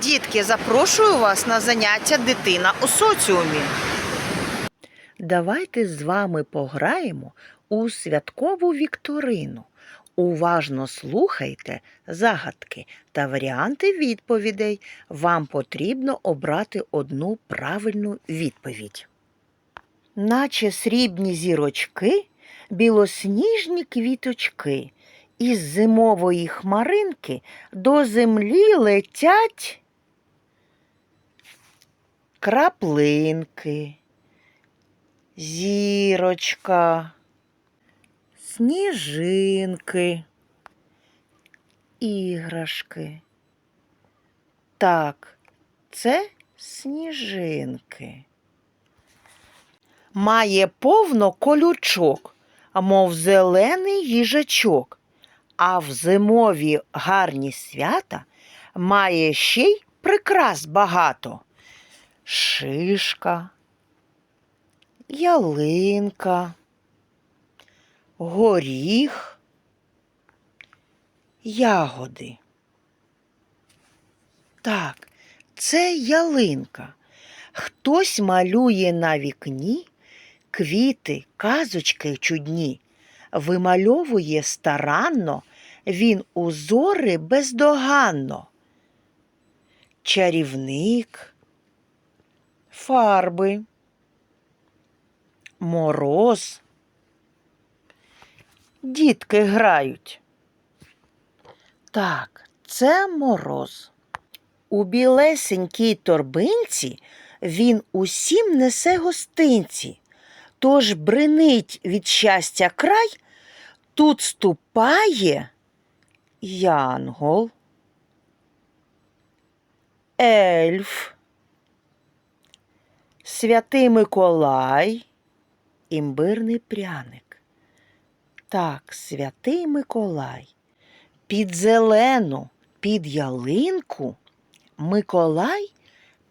Дітки, запрошую вас на заняття дитина у соціумі. Давайте з вами пограємо у святкову вікторину. Уважно слухайте загадки та варіанти відповідей. Вам потрібно обрати одну правильну відповідь. Наче срібні зірочки, білосніжні квіточки, із зимової хмаринки до землі летять краплинки, зірочка, сніжинки, іграшки. Так, це сніжинки. Має повно колючок, мов зелений їжачок, а в зимові гарні свята має ще й прикрас багато. Шишка, ялинка, горіх, ягоди. Так, це ялинка. Хтось малює на вікні квіти, казочки чудні, вимальовує старанно, він узори бездоганно. Чарівник, фарби, мороз. Дітки грають. Так, це мороз. У білесенькій торбинці він усім несе гостинці. Тож бринить від щастя край, тут ступає янгол, ельф, святий Миколай, імбирний пряник. Так, святий Миколай. Під зелену, під ялинку Миколай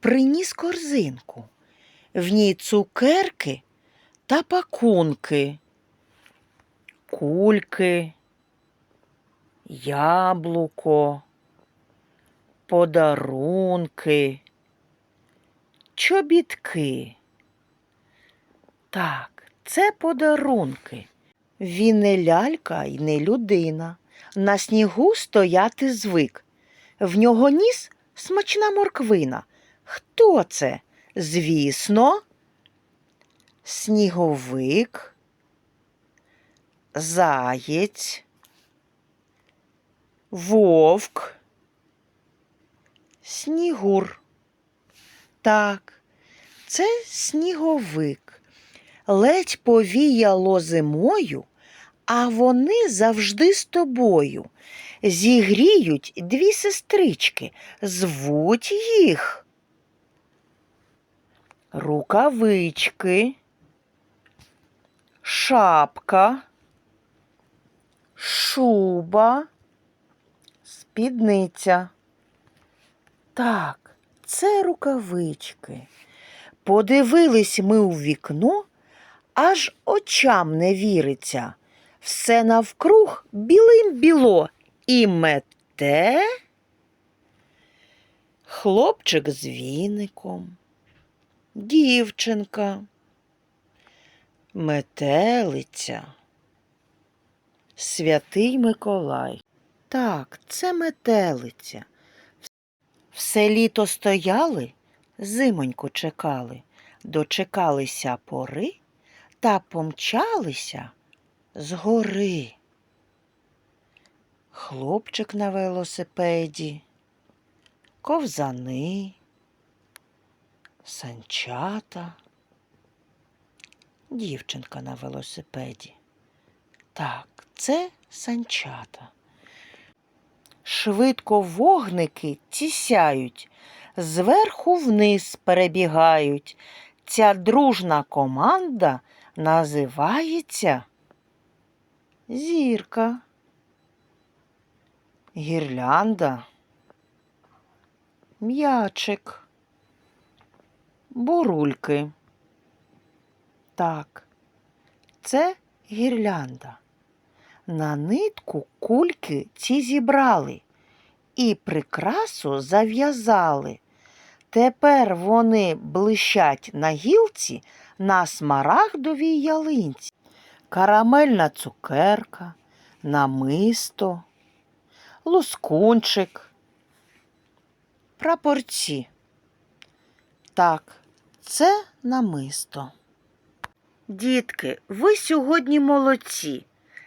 приніс корзинку. В ній цукерки та пакунки, кульки, яблуко, подарунки, чобітки. Так, це подарунки. Він не лялька і не людина. На снігу стояти звик. В нього ніс смачна морквина. Хто це? Звісно, сніговик, заєць, вовк, снігур. Так, це сніговик. Ледь повіяло зимою, а вони завжди з тобою. Зігріють дві сестрички, звуть їх. Рукавички, шапка, шуба, спідниця. Так, це рукавички. Подивились ми у вікно, аж очам не віриться. Все навкруг білим біло і мете хлопчик з віником, дівчинка, метелиця, святий Миколай. Так, це метелиця. Все літо стояли, зимоньку чекали, дочекалися пори та помчалися з гори. Хлопчик на велосипеді, ковзани, санчата, дівчинка на велосипеді. Так, це санчата. Швидко вогники тісяють, зверху вниз перебігають. Ця дружна команда називається Зірка, гірлянда, м'ячик, бурульки. Так, це гірлянда. На нитку кульки ці зібрали і прикрасу зав'язали. Тепер вони блищать на гілці на смарагдовій ялинці. Карамельна цукерка, намисто, лускунчик, прапорці. Так, це намисто. Дітки, ви сьогодні молодці.